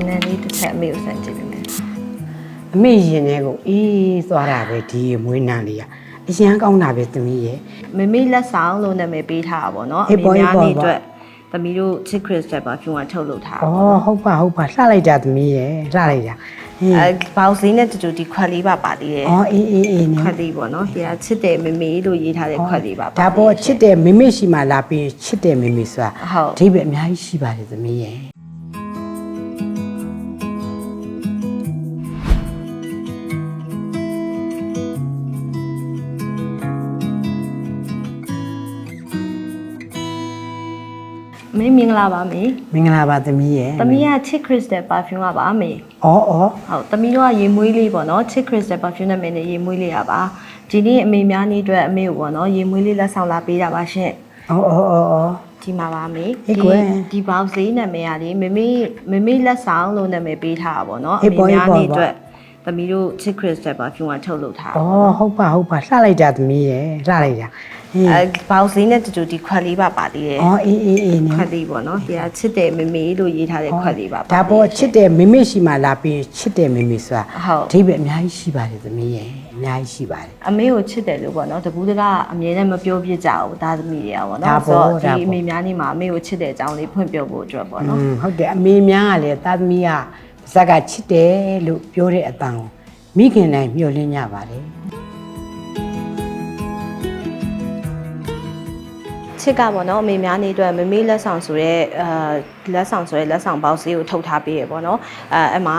အနံလေးတစ်ချက်အမေကိုစမ်းကြည့်ပေးမယ်အမေရင်ထဲကိုအေးသွားတာပဲဒီမွေးနံလေးကအရန်ကောင်းတာပဲသမီးရဲ့ မမေလက်ဆောင်လို့နာမည်ပေးထားတာပေါ့နော်ဟေးအပေါ့မေဟေးများပေါ့နေပေါ့အတွက်သမီးတို့ chip crystal perfume ကထုတ်လုပ်ထားဩတာပေါ့နော်ဟုတ်ပါဟုတ်ပါလှလိုက်တာသမီးရဲ့လှလိုက်တာဟင်းအဲဘောက်စင်းနဲ့တူတူဒီခွက်လေးပါပါသေးတယ်ဩအေးအေးအေးနေခွက်လေးပေါ့နော်ဒီကချစ်တယ်မမေလို့ရေးထားတဲ့ခွက်လေးပါပါဒါပေါ်ချစ်တဲ့မိမိရှိမှလာပြီးချစ်တဲ့မိမိဆိုတာဟုတ် အဓိပ္ပာယ်အများကြီးရှိပါတယ်သမီးရဲ့ မင်းမင်္ဂလာပါမေမင်္ဂလာပါသမီးရဲ့သမီးက chip crystal perfume ကပါမေဩဩဟုတ်သမီးတို့ကရေမွေးလေးပေါ့နော် chip crystal perfume နာမည်နဲ့ရေမွေးလေးရပါဒီနေ့အမေများနေ့အတွက်အမေကိုပေါ့နော်ရေမွေးလေးလက်ဆောင်လာပေးတာပါရှင်ဩဩဩဩဒီမှာပါမေဟေးကွယ်ဒီ box လေးနာမည်ကလေမမေမမေလက်ဆောင်လို့နာမည်ပေးထားတာပေါ့နော်ဟေးပေါ့ဟေးပေါ့နေ့အတွက် သမီးတို့ chip crystal perfume ကထုတ်လုပ်ထားဩတာပေါ့နော်ဟုတ်ပါဟုတ်ပါလှလိုက်တာသမီးရဲ့လှလိုက်တာဟင်းအဲ box လေးနဲ့တူတူဒီခွက်လေးပါပါသေးတယ်ဩအေးအေးအေးနေခွက်လေးပေါ့နော်ဒီကချစ်တယ်မမေလို့ရေးထားတဲ့ခွက်လေးပါပါဒါပေါ်ချစ်တဲ့မိမိရှိမှလာပြီးချစ်တဲ့မိမိဆိုတာဟုတ်အဓိပ္ပာယ်အများကြီးရှိပါတယ်သမီးရဲ့အများကြီးရှိပါတယ်အမေကိုချစ်တယ်လို့ပေါ့နော်တကူးတကအမြဲတမ်းမပြောပြကြဘူးသားသမီးတွေကပေါ့ဒါနော်ပေါ့ဆိုဒါတော့ပေါ့ဒီအမေများနေမှာအမေကိုချစ်တဲ့အကြောင်းလေးဖွင့်ပြဖို့အတွက်ပေါ့อืနော်มဟုတ်တယ်အမေများကလည်းသားသမီးက ဇက်ကချစ်တယ်လို့ပြောတဲ့အတန်ကိုမိခင်တိုင်းမျှော်လင့်ကြပါလေချစ်ကပေါ့နော်အမေများနေအတွက်မမေလက်ဆောင်ဆိုရဲအာလက်ဆောင်ဆိုရဲလက်ဆောင်ဘောက်စီကိုထုတ်ထားပေးရပေါ့နော်အဲအဲ့မှာ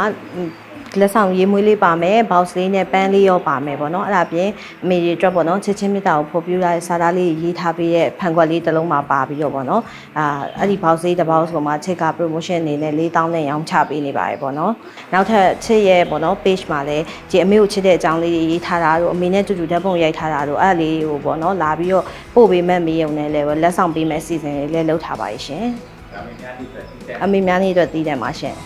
လက်ဆောင်ရေးမွေးလေးပါမယ်ဘောက်စ်လေးနဲ့ပန်းလေးရောပါမယ်ပေါ့နော်အဲ့ဒါပြင်အမေတွေအတွက်ပေါ့နော်ချစ်ချင်းမြတ်တာကိုဖော်ပြရတဲ့စာသားလေးရေးထားပေးရဲ့ဖန်ခွက်လေးတစ်လုံးမှာပါပြီးတော့ပေါ့နော်အာအဲ့ဒီဘောက်စ်လေးတစ်ဘောက်ဆိုမှချစ်က promotion အနေနဲ့4000နဲ့ရောင်းချပေးနေပါတယ်ပေါ့နော်နောက်ထပ်ချစ်ရဲ့ပေါ့နော် page မှာလည်းဒီအမေကိုချစ်တဲ့အကြောင်းလေးတွေရေးထားတာတို့အမေနဲ့တူတူဓာတ်ပုံရိုက်ထားတာတို့အဲ့ဒါလေးကိုပေါ့နော်လာပြီးတော့ပို့ပေးမဲ့မေးုံနဲ့လည်းပဲလက်ဆောင်ပေးမဲ့အစီအစဉ်လေးလည်းလုပ်ထားပါရဲ့ရှင်အမေများနေအတွက်တည်တယ်မှာရှင်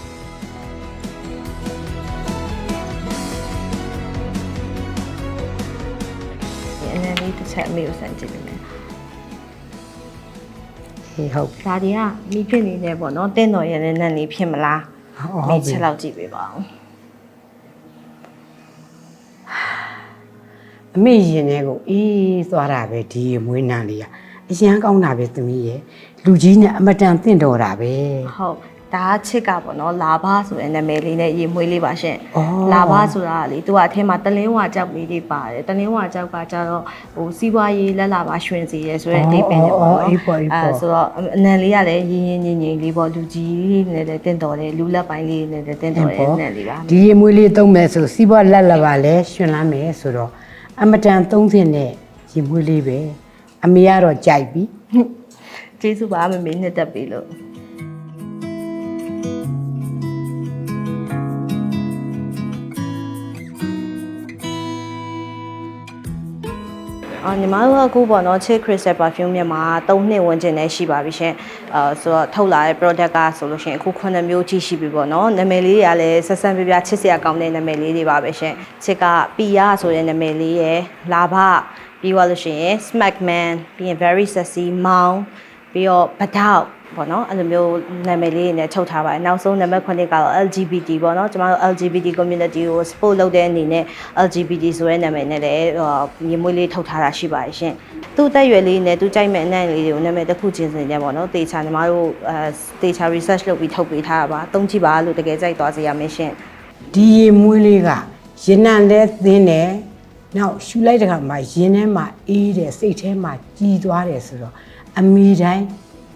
အနံလေးတစ်ချက်အမေကိုစမ်းကြည့်ပေးမယ်ဟေးဟုတ်။ဒါတွေကမိဖြစ်နေနေပေါ့နော်။တင်းတော်ရဲ့နန်းလေးဖြစ်မလားဟုတ်။ဟုမေတ်ပြီချက်လောက်ကြည့်ပေးပါဦးအမေရင်ထဲကိုအေးသွားတာပဲဒီမွေးနံလေးကအရန်ကောင်းတာပဲသမီးရဲ့လူကြီးနဲ့အမတန်တင့်တော်တာပဲ။ဟုတ် ဒါကချစ်ကပေါ့နော်လာဘဆိုတဲ့နာမည်လေးနဲ့ရေမွေးလေးပါရှင့်ဩလာဘဆိုတာကလေသူကအထင်းမှာတလင်းဝါကြောက်လေးတွေပါတယ်တလင်းဝါကြောက်ကကြတော့ဟိုစီးပွားရေးလက်လာပါရွှင်စီရဲဆိုတဲ့အဓိပ္ပာယ်နဲ့ပေါ့နော်အေးပေါ့အေးပေါ့ဆိုတော့အနံလေးကလည်းရင်းရင်းငိမ့်ငိမ့်လေးပေါ့လူကြီးလေးနဲ့လည်းတင့်တော်တယ်လူလက်ပိုင်းလေးနဲ့လည်းတင့်တော်တယ်နံလေးပါဒီရေမွေးလေးသုံးမယ်ဆိုစီးပွားလက်လက်ပါလဲရှင်လန်းမယ်ဆိုတော့အမတန်သုံးစင်တဲ့ရေမွေးလေးပဲအမေကတော့ကြိုက်ပြီကျေးဇူးပါမမေနှစ်သက်ပြီလို့ အော်ညီမတို့ကအခုပေါ့နော် Chick Crystal Perfume မြန်မာ3နှစ်ဝန်းကျင်နဲ့ရှိပါပြီရှင်အဲဆိုတော့ထုတ်လာတဲ့ product ကဆိုလို့ရှိရင်အခု9မျိုးကြီးရှိပြီပေါ့နော်နာမည်လေးတွေကလည်းဆက်ဆန်းပြပြချစ်စရာကောင်းတဲ့နာမည်လေးတွေပါပဲရှင်ချစ်ကပီယာဆိုတဲ့နာမည်လေးရယ်လာဘပြီးသွားလို့ရှိရင် Smackman ပြီးရင် Very Sexy မောင်ပြီးတော့ဗတောက် ပေါ့နော်အဲ့လိုမျိုးနာမည်လေးတွေနဲ့ချုပ်ထားပါတယ်နောက်ဆုံးနံပါတ်9ကတော့ LGBT ပေါ့နော်ကျမတို့ LGBT community ကို support လုပ်တဲ့အနေနဲ့ LGBT ဆိုတဲ့နာမည်နဲ့လည်းဟိုမြေမွေးလေးထုတ်ထားတာရှိပါတယ်ရှင်သူ့တက်ရွယ်လေးနဲ့သူကြိုက်မဲ့အနံ့လေးတွေကိုနာမည်တစ်ခုချင်းစင်နဲ့ပေါ့နော်တေချာညီမတို့အဲတေချာ research လုပ်ပြီးထုတ်ပေးထားတာပါသုံးကြည့်ပါလို့တကယ်ကြိုက်သွားစေရမယ်ရှင်ဒီရေမွေးလေးကရင်နံလဲသင်းတယ်နောက်ရှူလိုက်တဲ့ခါမှာရင်ထဲမှာအေးတယ်စိတ်ထဲမှာကြီးသွားတယ်ဆိုတော့အမိတိုင်း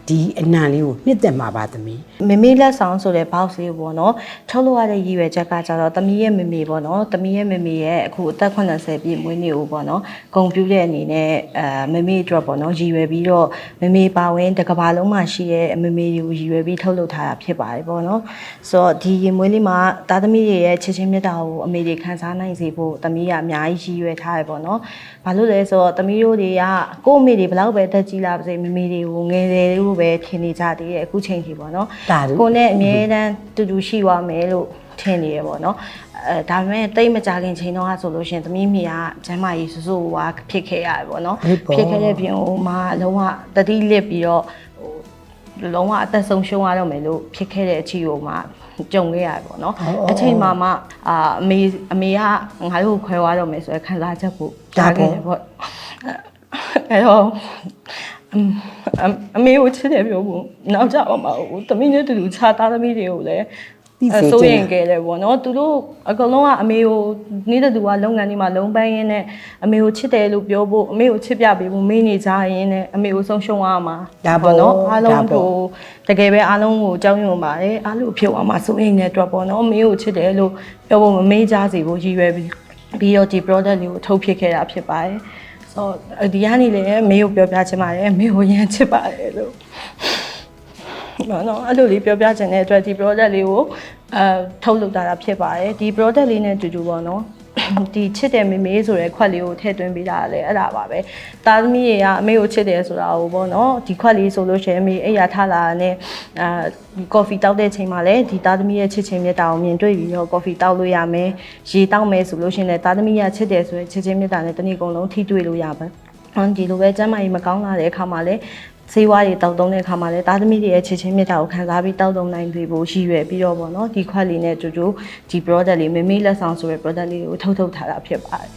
ဒီအနံလေးကိုနှစ်သက်မှာပါသမီးမမေလက်ဆောင်ဆိုတဲ့ box လေးပေါ့နော်ထုတ်လို့ရတဲ့ရည်ရွယ်ချက်ကကြတော့တမီးရဲ့မမေပေါ့နော်တမီးရဲ့မမေရဲ့အခုအသက်80ပြည့်မွေးနေ့ကိုပေါ့နော်ဂုံပြူတဲ့အနေနဲ့အဲမမေအတွက်ပေါ့နော်ရည်ရွယ်ပြီးတော့မမေပါဝင်တစ်ကဘာလုံးမှာရှိရဲ့မမေတွေကိုရည်ရွယ်ပြီးထုတ်လုပ်ထားတာဖြစ်ပါတယ်ပေါ့နော်ဆိုတော့ဒီရင်မွေးလေးမှာသားသမီးတွေရဲ့ချစ်ချင်းမြတ်တာကိုအမေတွေခံစားနိုင်စေဖို့တမီးကအများကြီးရည်ရွယ်ထားရပေါ့နော်ဘာလို့လဲဆိုတော့တမီးတို့တွေကကိုယ့်အမေတွေဘယ်လောက်ပဲတက်ကြီးလာပါစေမမေတွေကိုငယ်တယ်လို့ပဲထင်နေကြသေးတယ်အခုချိန်ထိပေါ့နော်တာတို့ကိုနဲ့အမြဲတမ်းတူတူရှိသွားမယ်လို့ထင်နေရပေါ့နော်အဲဒါပေမဲ့တိတ်မကြခင်ချိန်တော့ဆိုလို့ရှရင်သမီးမိကကျမ်းမာရေးဆူဆူဝါဖြစ်ခဲ့ရတယ်ပေါ့နော်ဟုတ်ပေါ့ဖြစ်ခဲ့တဲ့ပြင်ဟိုမှာလုံးဝတတိလစ်ပြီးတော့ဟိုလုံးဝအသက်ဆုံးရှုံးရတော့မယ်လို့ဖြစ်ခဲ့တဲ့အချိန်ကိုမှကြုံခဲ့ရတယ်ပေါ့နော်ဟုတ်ဟုတ်အချိန်မှာမှအာအမေအမေကငါတို့ကိုခွဲသွားတော့မယ်ဆိုတဲ့ခံစားချက်ကိုကြားခဲ့တယ်ပေါ့အဲ့တော့ အမ်အမ်အမေကိုချစ်တယ်ပြောဖို့နောက်ကြအောင်ပါဘူးတမီးနဲ့တူတူခြားသားသမီးတွေကိုလည်းသိစေအဲချင်စိုးတယ်ရင်ခဲ့တယ်ပေါ့နော်သူတို့အကောင်လုံးကအမေကိုနေတဲ့သူကလုပ်ငန်းတွေမှာလုံးပန်းရင်းနဲ့အမေကိုချစ်တယ်လို့ပြောဖို့အမေကိုချစ်ပြပေးဖို့မေးနေကြရင်းနဲ့အမေကိုဆုံးရှုံးရမှာဒါပေါ့နော်အားလုံးဒါပေါ့ကိုတကယ်ပဲအားလုံးကိုကြောက်ရွံ့ပါတယ်အားလုံးဖြစ်သွားမှာစိုးရင်တဲ့အတွက်ပေါ့နော်အမေကိုချစ်တယ်လို့ပြောဖို့မမေးကြစေဖို့ရည်ရွယ်ပြီးပြီးတော့ဒီ product လေးကိုထုတ်ဖြစ်ခဲ့တာဖြစ်ပါတယ် ဆိုတော့ဒီကနေလည်းမေကိုပြောပြချင်ပါတယ်မေကိုရမ်းချစ်ပါတယ်လို့နော်နော်အဲ့လိုလေးပြောပြချင်တဲ့အတွက်ဒီ product လေးကိုအဲထုတ်လုပ်တာတာဖြစ်ပါတယ်ဒီ product လေးနဲ့အတူတူပေါ့နော် ဒီချစ်တယ်မေမေဆိုတဲ့ခွက်လေးကိုထည့်သွင်းပေးတာလည်းအဲ့ဒါပါပဲသားသမီးတွေကအမေကိုချစ်တယ်ဆိုတာကိုပေါ့နော်ဒီခွက်လေးဆိုလို့ရှိရင်အမေအိယာထလာတဲ့အာကော်ဖီတောက်တဲ့ချိန်မှာလည်းဒီသားသမီးရဲ့ချစ်ချင်းမြတ်တာကိုမြင်တွေ့ပြီးတော့ကော်ဖီတောက်လို့ရမယ်ရေတောက်မယ်ဆိုလို့ရှိရင်လည်းသားသမီးကချစ်တယ်ဆိုတဲ့ချစ်ချင်းမြတ်တာနဲ့တနည်းကုန်လုံးထိတွေ့လို့ရပါဟွန်းဒီလိုပဲကျမ်းမာရေးမကောင်းလာတဲ့အခါမှာလည်း ဆေးဝါးတွေတောက်တုံးတဲ့အခါမှာလည်းသားသမီးတွေရဲ့ချစ်ချင်းမြတ်တာကိုခံစားပြီးတောက်တုံးနိုင်ပြီဖို့ရည်ရွယ်ပြီးတော့ပေါ့နော်ဒီခွက်လေးနဲ့ကြိုကြိုဒီ product လေးမေမေလက်ဆောင်ဆိုတဲ့ product လေးကိုထုတ်ထုတ်ထားတာဖြစ်ပါတယ်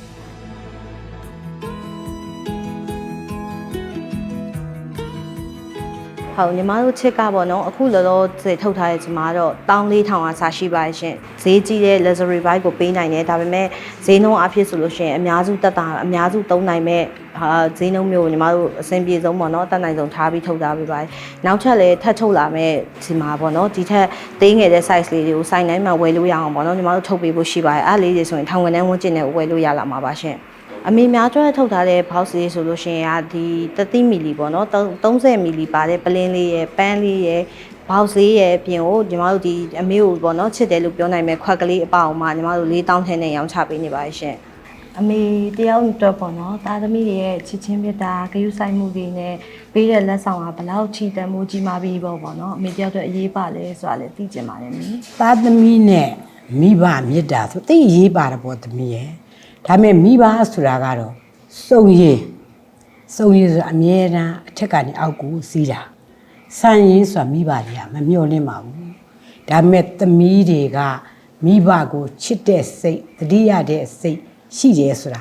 ဟုတ်ညီမတို့ချစ်ကပေါ့နော်အခုလောလောဆယ်ထုတ်ထားတဲ့ညီမတော့14000အစားရှိပါရှင်ဈေးကြီးတဲ့ luxury bike ကိုပေးနိုင်တယ်ဒါပေမဲ့ဈေးနှုန်းအဖြစ်ဆိုလို့ရှိရင်အများစုတက်တာအများစုသုံးနိုင်မဲ့ ဟာဈေးနှုန်းမျိုးကိုညီမတို့အဆင်ပြေဆုံးပေါ့နော်တက်နိုင်ဆုံးထားပြီးထုတ်ထားပေးပါတယ်နောက်ထပ်လည်းထပ်ထုတ်လာမဲ့ဒီမှာပေါ့နော်ဒီထက်သေးငယ်တဲ့ size လေးတွေကိုစိုင်းတိုင်းမှာဝယ်လို့ရအောင်ပေါ့နော်ညီမတို့ထုတ်ပေးဖို့ရှိပါတယ်အဲ့လေးတွေဆိုရင်ထောင်ကနေဝန်းကျင်နဲ့ဝယ်လို့ရလာမှာပါရှင်အမေများကျွဲထုတ်ထားတဲ့ box လေးဆိုလို့ရှိရင်ကဒီ30မီလီပေါ့နော်30မီလီပါတဲ့ပလင်းလေးရယ်ပန်းလေးရယ် box လေးရယ်အပြင်ကိုညီမတို့ဒီအမေကိုပေါ့နော်ချစ်တယ်လို့ပြောနိုင်မဲ့ခွက်ကလေးအပအောင်မှာညီမတို့4000ထင်းနဲ့ရောင်းချပေးနေပါရှင် အမေတယောက်အတွက်ပေါ့နော်တာသမီတွေရဲ့ချစ်ချင်းမြတ်တာဂရုစိုက်မှုတွေနဲ့ပေးတဲ့လက်ဆောင်ကဘယ်လောက်ချီတန်မှုကြီးမားပြီးပေါ့ပေါ့နော်အမေတယောက်အတွက်အရေးပါလဲဆိုတာလည်းသိကျင်ပါတယ်မင်းသားသမီးနဲ့မိဘမေတ္တာဆိုသိရေးပါတယ်ပေါ့သမီးရဲ့ဒါပေမဲ့မိဘဆိုတာကတော့စုံရည်စုံရည်ဆိုတာအမြဲတမ်းအထက်ကနေအောက်ကိုစီးတာဆန်ရင်းဆိုတာမိဘတွေကမမျှော်လင့်ပါဘူးဒါပေမဲ့သမီးတွေကမိဘကိုချစ်တဲ့စိတ်တတိယတဲ့စိတ် ရှိတယ်ဆိုတာ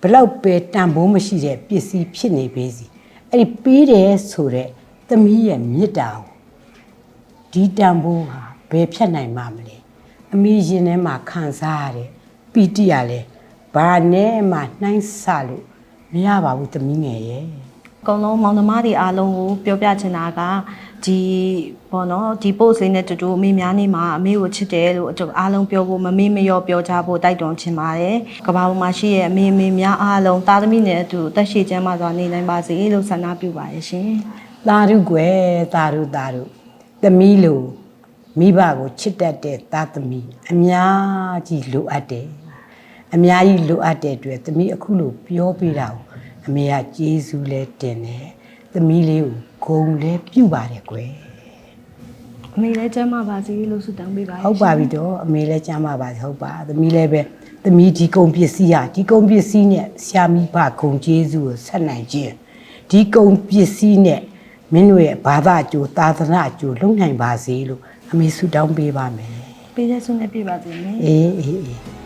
ဘလောက်ပဲတန်ဖိုးမရှိတဲ့ပစ္စည်းဖြစ်နေပေစီအဲ့ဒီပေးတယ်ဆိုတဲ့သမီးရဲ့မေတ္တာကိုဒီတန်ဖိုးဟာဘယ်ဖြတ်နိုင်မှာမလဲအမိရင်ထဲမှာခံစားရတဲ့ပီတိရလဲဘာနဲ့မှနှိုင်းဆလို့မရပါဘူးသမီးငယ်ရဲ့အကုန်လုံးမောင်နှမတွေအားလုံးကိုပြောပြချင်တာက ဒီဘောနော်ဒီ post လေးနဲ့တူတူအမေများနေမှာအမေကိုချစ်တယ်လို့အတူအားလုံးပြောဖို့မမေ့မလျော့ပြောကြဖို့တိုက်တွန်းချင်ပါတယ်။ကမ္ဘာပေါ်မှာရှိရဲ့အမေအမေများအားလုံးသားသမီးနဲ့အတူအသက်ရှည်ကျန်းမာစွာနေနိုင်ပါစေလို့ဆန္ဒပြုပါတယ်ရှင်။သာဓုကွယ်သာဓုသာဓုသမီးလိုမိဘကိုချစ်တတ်တဲ့သားသမီးအများကြီးလိုအပ်တယ်အများကြီးလိုအပ်တဲ့အတွက်သမီးအခုလိုပြောပြတာကိုအမေကကျေးဇူးလဲတင်တယ် သမီးလေးကိုဂုံလဲပြုပါတယ်ကွယ်အမေလည်းကျန်းမာပါစေလို့ဆုတောင်းပေးပါဟုတ်ပါပြီတော့အမေလည်းကြမ်းပါပါစေဟုတ်ပါသမီးလည်းပဲသမီးဒီကုံပစ္စည်းဟာဒီကုံပစ္စည်းနဲ့ဆရာမိဘဂုံကျေးဇူးကိုဆက်နိုင်ခြင်းဒီကုံပစ္စည်းနဲ့မင်းတို့ရဲ့ဘာသာအကျိုးသာသနာအကျိုးလုံနိုင်ပါစေလို့အမေဆုတောင်းပေးပါမယ်ပေးတဲ့ဆုနဲ့ပြပါစေမယ်အေးအေးအေး